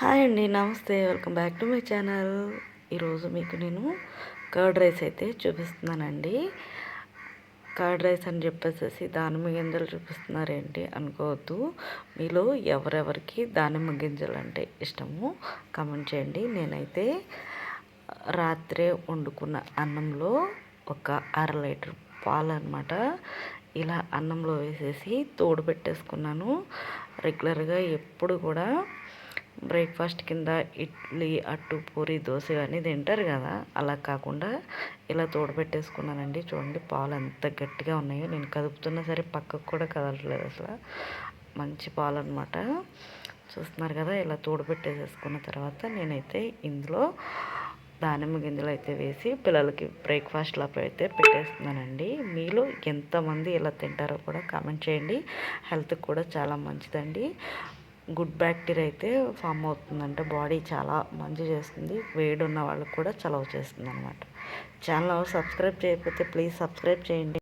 Hi అండి నమస్తే. Welcome back to my channel. ఈరోజు మీకు నేను కర్డ్ రైస్ అయితే చూపిస్తున్నానండి. కర్డ్ రైస్ అని చెప్పేసి దానిమ్మ గింజలు చూపిస్తున్నారేంటి అనుకోవద్దు. మీలో ఎవరెవరికి దానిమ్మ గింజలు అంటే ఇష్టము కమెంట్ చేయండి. నేనైతే రాత్రే వండుకున్న అన్నంలో ఒక అర లీటర్ పాలు అనమాట ఇలా అన్నంలో వేసేసి తోడు పెట్టేసుకున్నాను. రెగ్యులర్గా ఎప్పుడు కూడా బ్రేక్ఫాస్ట్ కింద ఇడ్లీ అట్టు పూరి దోశ కానీ తింటారు కదా. అలా కాకుండా ఇలా తోడబెట్టేసుకున్నానండి. చూడండి పాలు ఎంత గట్టిగా ఉన్నాయో. నేను కదుపుతున్నా సరే పక్కకు కూడా కదలట్లేదు అసలు. మంచి పాలు అనమాట చూస్తున్నారు కదా ఇలా తోడబెట్టేసేసుకున్న తర్వాత నేనైతే ఇందులో దానిమ్మ గింజలు అయితే వేసి పిల్లలకి బ్రేక్ఫాస్ట్లో అయితే పెట్టేస్తున్నానండి. మీలో ఎంతమంది ఇలా తింటారో కూడా కామెంట్ చేయండి. హెల్త్కి కూడా చాలా మంచిదండి. గుడ్ బ్యాక్టీరియా అయితే ఫామ్ అవుతుందంటే బాడీ చాలా మంచి చేస్తుంది. వేడి ఉన్న వాళ్ళకి కూడా చలవ చేస్తుంది అనమాట ఛానల్ సబ్స్క్రైబ్ చేయకపోతే ప్లీజ్ సబ్స్క్రైబ్ చేయండి.